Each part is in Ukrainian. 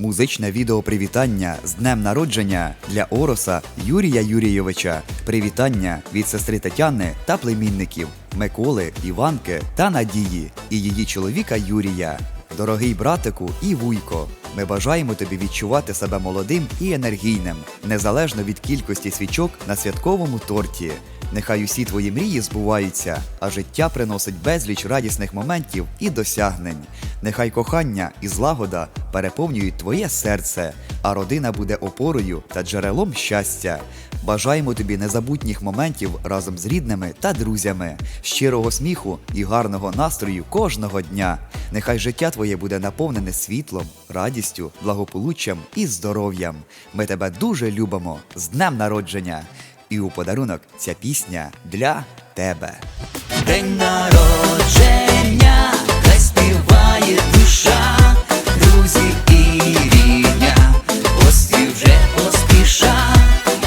Музичне відео привітання з днем народження для Ороса Юрія Юрійовича. Привітання від сестри Тетяни та племінників Миколи, Іванки та Надії і її чоловіка Юрія. Дорогий братику і вуйко, ми бажаємо тобі відчувати себе молодим і енергійним, незалежно від кількості свічок на святковому торті. Нехай усі твої мрії збуваються, а життя приносить безліч радісних моментів і досягнень. Нехай кохання і злагода переповнюють твоє серце, а родина буде опорою та джерелом щастя. Бажаємо тобі незабутніх моментів разом з рідними та друзями, щирого сміху і гарного настрою кожного дня. Нехай життя твоє буде наповнене світлом, радістю, благополуччям і здоров'ям. Ми тебе дуже любимо з днем народження! І у подарунок ця пісня для тебе. День народження, хай співає душа, друзі і рідня, гості вже поспіша.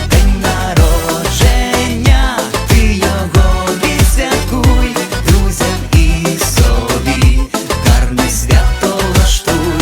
День народження, ти його відсвяткуй, друзям і собі, гарне свято влаштуй.